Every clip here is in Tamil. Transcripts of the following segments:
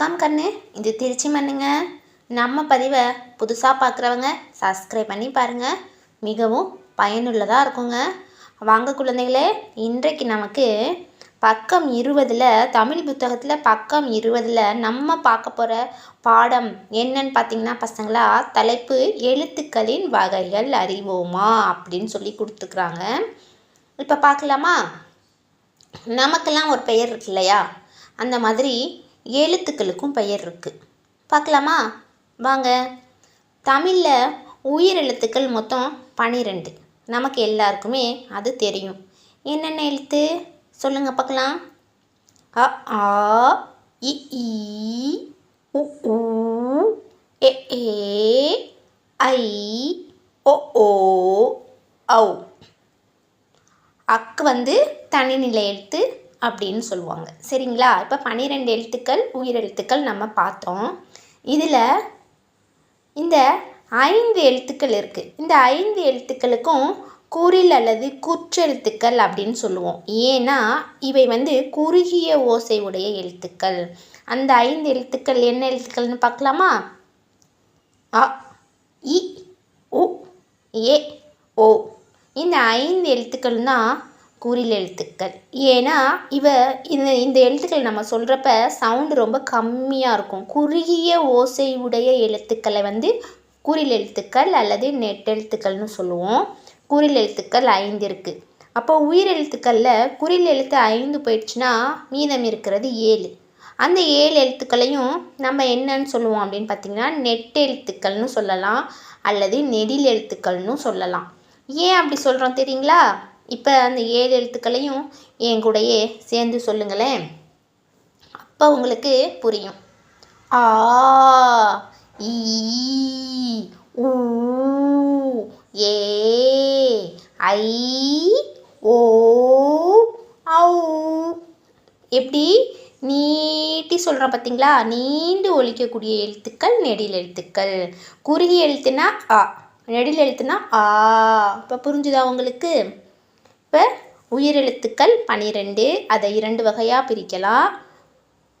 வணக்கம் கண்ணு. இது திருச்சி மண்ணுங்க. நம்ம பதிவை புதுசாக பார்க்குறவங்க சப்ஸ்கிரைப் பண்ணி பாருங்கள் மிகவும் பயனுள்ளதாக இருக்குங்க. வாங்க குழந்தைகளே இன்றைக்கு நமக்கு பக்கம் இருபதில் தமிழ் புத்தகத்தில் பக்கம் இருபதில் நம்ம பார்க்க போகிற பாடம் என்னன்னு பார்த்தீங்கன்னா பசங்களா தலைப்பு எழுத்துக்களின் வகைகள் அறிவோமா அப்படின்னு சொல்லி கொடுத்துக்குறாங்க. இப்போ பார்க்கலாமா? நமக்கெல்லாம் ஒரு பெயர் இருக்கு இல்லையா? அந்த மாதிரி எழுத்துக்களுக்கும் பெயர் இருக்குது பார்க்கலாமா? வாங்க. தமிழில் உயிர் எழுத்துக்கள் மொத்தம் பனிரெண்டு. நமக்கு எல்லாருக்குமே அது தெரியும். என்னென்ன எழுத்து? சொல்லுங்கள் பார்க்கலாம். அ ஆ இ ஈ உ ஊ ஏ ஐ ஓ ஓ ஔ. அக்கு வந்து தனிநிலை எழுத்து அப்படின்னு சொல்லுவாங்க. சரிங்களா? இப்போ பன்னிரெண்டு எழுத்துக்கள் உயிரெழுத்துக்கள் நம்ம பார்த்தோம். இதில் இந்த ஐந்து எழுத்துக்கள் இருக்குது இந்த ஐந்து எழுத்துக்களுக்கும் குறில் அல்லது குற்றெழுத்துக்கள் அப்படின்னு சொல்லுவோம். ஏன்னா இவை வந்து குறுகிய ஓசை உடைய எழுத்துக்கள். அந்த ஐந்து எழுத்துக்கள் என்ன எழுத்துக்கள்னு பார்க்கலாமா? அ இ உ ஏ ஓ. இந்த ஐந்து எழுத்துக்கள் தான் குறில் எழுத்துக்கள். ஏன்னா இவ இந்த இந்த எழுத்துக்கள் நம்ம சொல்கிறப்ப சவுண்டு ரொம்ப கம்மியாக இருக்கும். குறுகிய ஓசை உடைய எழுத்துக்களை வந்து குறில் எழுத்துக்கள் அல்லது நெட்டெழுத்துக்கள்னு சொல்லுவோம். குறில் எழுத்துக்கள் ஐந்து இருக்குது அப்போ உயிர் எழுத்துக்களில் குறில் எழுத்து ஐந்து போயிடுச்சுன்னா மீதம் இருக்கிறது ஏழு. அந்த ஏழு எழுத்துக்களையும் நம்ம என்னன்னு சொல்லுவோம் அப்படின்னு பார்த்தீங்கன்னா நெட்டெழுத்துக்கள்னு சொல்லலாம் அல்லது நெடில் எழுத்துக்கள்னு சொல்லலாம். ஏன் அப்படி சொல்கிறோம் தெரியுங்களா? இப்போ அந்த ஏழு எழுத்துக்களையும் என் கூடயே சேர்ந்து சொல்லுங்களேன். அப்போ உங்களுக்கு புரியும். ஆ ஈ ஊ ஏ ஐ ஓ ஔ. எப்படி? நீட்டி சொல்கிறோம் பார்த்தீங்களா நீண்டு ஒழிக்கக்கூடிய எழுத்துக்கள் நெடில் எழுத்துக்கள். குறுகிய எழுத்துனா அ நெடில் எழுத்துனா ஆ. இப்போ புரிஞ்சுதா உங்களுக்கு? இப்போ உயிரெழுத்துக்கள் பனிரெண்டு. அதை இரண்டு வகையாக பிரிக்கலாம்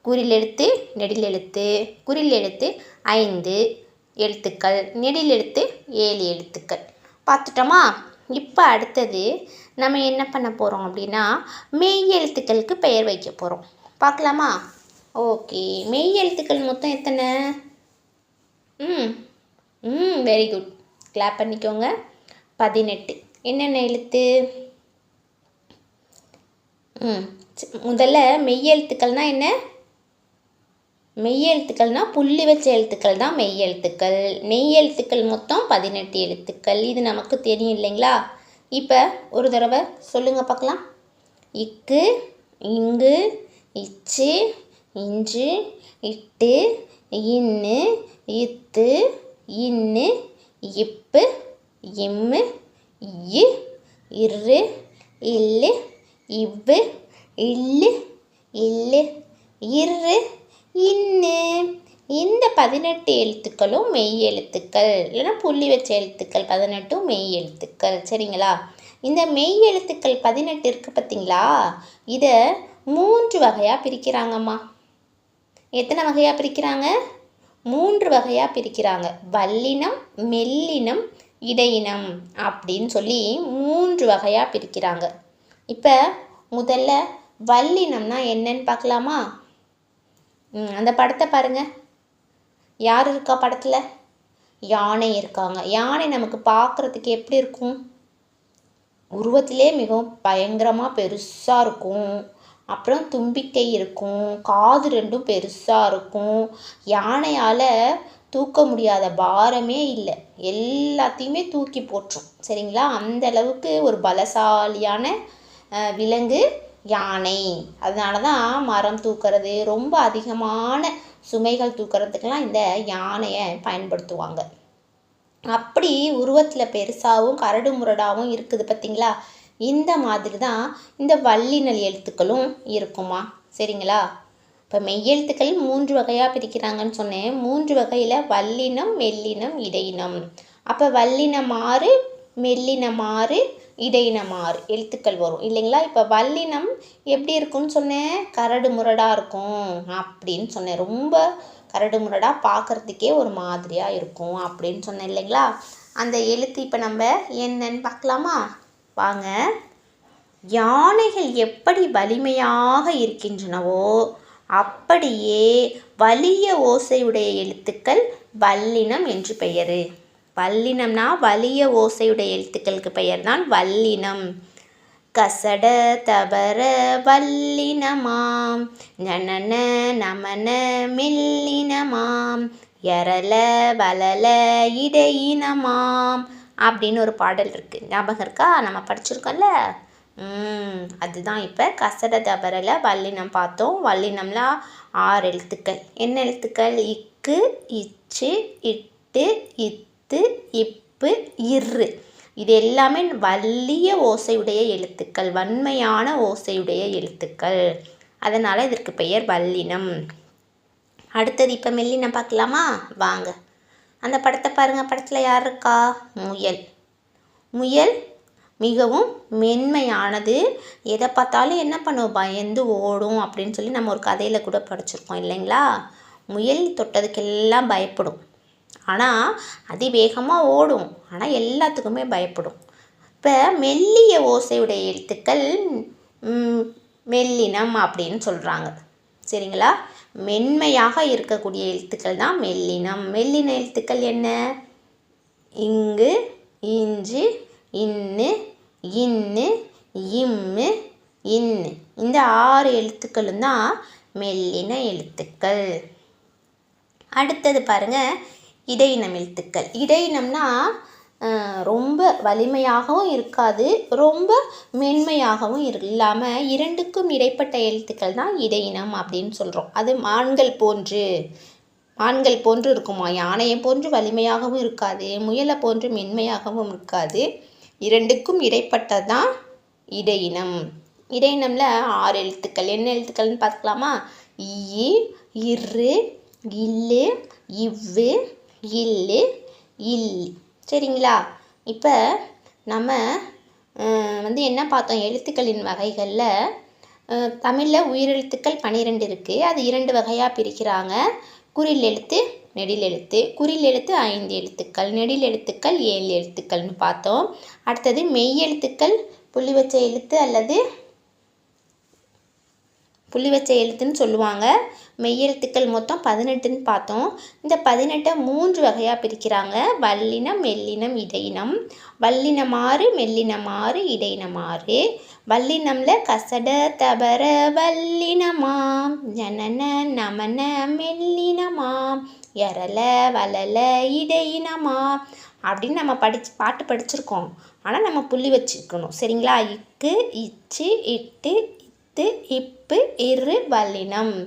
குறிலெழுத்து நெடில் எழுத்து. குறில் எழுத்து ஐந்து எழுத்துக்கள் நெடில் எழுத்து ஏழு எழுத்துக்கள். பார்த்துட்டோமா? இப்போ அடுத்தது நம்ம என்ன பண்ண போகிறோம் அப்படின்னா மெய் எழுத்துக்களுக்கு பெயர் வைக்க போகிறோம் பார்க்கலாமா? ஓகே. மெய் எழுத்துக்கள் மொத்தம் எத்தனை? ம் ம் வெரி குட் கிளாப் பண்ணிக்கோங்க. பதினெட்டு. என்னென்ன எழுத்து? ம். முதல்ல மெய்யெழுத்துக்கள்னால் என்ன? மெய்யெழுத்துக்கள்னால் புள்ளி வச்ச எழுத்துக்கள் தான் மெய்யெழுத்துக்கள் மெய்யெழுத்துக்கள் மொத்தம் பதினெட்டு எழுத்துக்கள். இது நமக்கு தெரியும் இல்லைங்களா? இப்போ ஒரு தடவை சொல்லுங்கள் பார்க்கலாம். இக்கு இங்கு இச்சு இன்று இட்டு இன்னு இத்து இன்னு இப்பு இம்மு இ இரு இல்லு இவ்வு இல்லு இல்லு இரு இன்னு. இந்த பதினெட்டு எழுத்துக்களும் மெய் எழுத்துக்கள். இல்லைன்னா புள்ளி வச்ச எழுத்துக்கள் பதினெட்டும் மெய் எழுத்துக்கள். சரிங்களா? இந்த மெய் எழுத்துக்கள் பதினெட்டு இருக்குது பார்த்தீங்களா இதை மூன்று வகையாக பிரிக்கிறாங்கம்மா. எத்தனை வகையாக பிரிக்கிறாங்க? மூன்று வகையாக பிரிக்கிறாங்க. வல்லினம் மெல்லினம் இடையினம் அப்படின்னு சொல்லி மூன்று வகையாக பிரிக்கிறாங்க. இப்போ முதல்ல வல்லினம்னா என்னன்னு பார்க்கலாமா? அந்த படத்தை பாருங்கள் யார் இருக்கா படத்தில்? யானை இருக்காங்க. யானை நமக்கு பார்க்குறதுக்கு எப்படி இருக்கும்? உருவத்திலே மிகவும் பயங்கரமாக பெருசாக இருக்கும். அப்புறம் தும்பிக்கை இருக்கும். காது ரெண்டும் பெருசாக இருக்கும். யானையால் தூக்க முடியாத பாரமே இல்லை. எல்லாத்தையுமே தூக்கி போட்டுரும். சரிங்களா? அந்த அளவுக்கு ஒரு பலசாலியான விலங்கு யானை. அதனால தான் மரம் தூக்கிறது ரொம்ப அதிகமான சுமைகள் தூக்கிறதுக்கெலாம் இந்த யானையை பயன்படுத்துவாங்க. அப்படி உருவத்தில் பெருசாகவும் கரடு முரடாகவும் இருக்குது பார்த்திங்களா இந்த மாதிரி தான் இந்த வல்லினல் எழுத்துக்களும் இருக்குமா? சரிங்களா? இப்போ மெய்யெழுத்துக்கள் மூன்று வகையாக பிரிக்கிறாங்கன்னு சொன்னேன். மூன்று வகையில் வல்லினம் மெல்லினம் இடையினம். அப்போ வல்லினம் ஆறு மெல்லினம் ஆறு இடையினமாறு எழுத்துக்கள் வரும். இல்லைங்களா? இப்போ வல்லினம் எப்படி இருக்கும்னு சொன்னேன்? கரடு முரடாக இருக்கும் அப்படின்னு சொன்னேன். ரொம்ப கரடு முரடாக பார்க்குறதுக்கே ஒரு மாதிரியாக இருக்கும் அப்படின்னு சொன்னேன் இல்லைங்களா? அந்த எழுத்து இப்போ நம்ம என்னன்னு பார்க்கலாமா வாங்க. யானைகள் எப்படி வலிமையாக இருக்கின்றனவோ அப்படியே வலிய ஓசையுடைய எழுத்துக்கள் வல்லினம் என்று பெயர். வல்லினம்னா வலிய ஓசையுடைய எழுத்துக்களுக்கு பெயர் தான் வல்லினம். கசட தபர வல்லினமாம். நனன நமன மில்லினமாம். எரல வளல இடையினமாம். அப்படின்னு ஒரு பாடல் இருக்குது ஞாபகம் இருக்கா? நம்ம படிச்சிருக்கோம்ல? ம் அதுதான் இப்போ கசட தபரில் வல்லினம் பார்த்தோம். வல்லினம்லாம் ஆறு எழுத்துக்கள். என்ன எழுத்துக்கள்? இக்கு இச்சு இட்டு இத்து இப்பு இரு இது எல்லாமே வல்லிய ஓசையுடைய எழுத்துக்கள் வன்மையான ஓசையுடைய எழுத்துக்கள். அதனால் இதற்கு பெயர் வல்லினம். அடுத்தது இப்போ மெல்லினம் பார்க்கலாமா? வாங்க. அந்த படத்தை பாருங்கள் படத்தில் யார் இருக்கா? முயல். முயல் மிகவும் மென்மையானது. எதை பார்த்தாலும் என்ன பண்ணும்? பயந்து ஓடும் அப்படின்னு சொல்லி நம்ம ஒரு கதையில் கூட படிச்சிருக்கோம் இல்லைங்களா? முயல் தொட்டதுக்கெல்லாம் பயப்படும். ஆனால் அதிவேகமாக ஓடும். ஆனால் எல்லாத்துக்குமே பயப்படும். இப்போ மெல்லிய ஓசையுடைய எழுத்துக்கள் மெல்லினம் அப்படின்னு சொல்கிறாங்க சரிங்களா? மென்மையாக இருக்கக்கூடிய எழுத்துக்கள் தான் மெல்லினம். மெல்லின எழுத்துக்கள் என்ன? இங்கு இஞ்சு இன்னு இன்னு இம்மு இன்னு. இந்த ஆறு எழுத்துக்களும் தான் மெல்லின எழுத்துக்கள். அடுத்தது பாருங்க இடையினம் எழுத்துக்கள். இடையினம்னா ரொம்ப வலிமையாகவும் இருக்காது ரொம்ப மென்மையாகவும் இல்லாமல் இரண்டுக்கும் இடைப்பட்ட எழுத்துக்கள் தான் இடையினம் அப்படின்னு சொல்கிறோம் அது மான்கள் போன்று மான்கள் போன்று இருக்குமா? யானையை போன்று வலிமையாகவும் இருக்காது முயலை போன்று மென்மையாகவும் இருக்காது. இரண்டுக்கும் இடைப்பட்டது தான் இடையினம். இடையினமில் ஆறு எழுத்துக்கள். என்ன எழுத்துக்கள்னு பார்க்கலாமா? ஈ இரு இல்லு இவ்வு இல்லு இல். சரிங்களா? இப்போ நம்ம வந்து என்ன பார்த்தோம்? எழுத்துக்களின் வகைகளில் தமிழில் உயிரெழுத்துக்கள் பன்னிரெண்டு இருக்குது அது இரண்டு வகையாக பிரிக்கிறாங்க. குறில் எழுத்து நெடில் எழுத்து. குறில் எழுத்து ஐந்து எழுத்துக்கள். நெடில் எழுத்துக்கள் ஏழு எழுத்துக்கள்னு பார்த்தோம். அடுத்தது மெய் எழுத்துக்கள் புள்ளி வச்ச எழுத்து அல்லது புள்ளி வச்ச எழுத்துன்னு சொல்லுவாங்க. மெய்யெழுத்துக்கள் மொத்தம் பதினெட்டுன்னு பார்த்தோம். இந்த பதினெட்டை மூன்று வகையாக பிரிக்கிறாங்க. வல்லினம் மெல்லினம் இடையினம். வல்லினம் ஆறு மெல்லினம் ஆறு இடையினம் ஆறு. வல்லினம்ல கசட தபர வல்லினமாம் ஜனன நமன மெல்லினமாம் எரல வளல இடையினமா? அப்படின்னு நம்ம படிச்சு பாட்டு படிச்சிருக்கோம். ஆனால் நம்ம புள்ளி வச்சிருக்கணும். சரிங்களா? இக்கு இச்சு இட்டு இத்து இப்பு இரு வல்லினம்.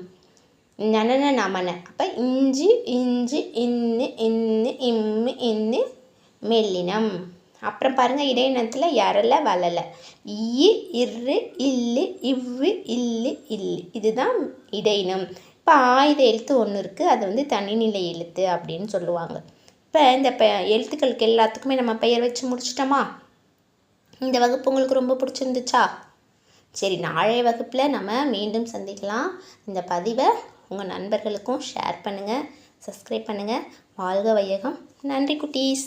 நனன நமன அப்போ இஞ்சி இஞ்சி இன்னு இன்னு இம்மு இன்னு மெல்லினம் அப்புறம் பாருங்கள் இடையினத்தில் எரல வளல ஈ இரு இல்லு இவ்வு இல்லு இல்லு இதுதான் இடையினம் இப்போ ஆயுத எழுத்து ஒன்று இருக்குது அது வந்து தனிநிலை எழுத்து அப்படின்னு சொல்லுவாங்க இப்போ இந்த ப எழுத்துக்களுக்கு எல்லாத்துக்குமே நம்ம பெயர் வச்சு முடிச்சிட்டோமா இந்த வகுப்பு உங்களுக்கு ரொம்ப பிடிச்சிருந்துச்சா? சரி நாளைய வகுப்பில் நம்ம மீண்டும் சந்திக்கலாம். இந்த பதிவை உங்கள் நண்பர்களுக்கும் ஷேர் பண்ணுங்கள் சப்ஸ்கிரைப் பண்ணுங்கள் வாழ்க வையகம். நன்றி குட்டீஸ்.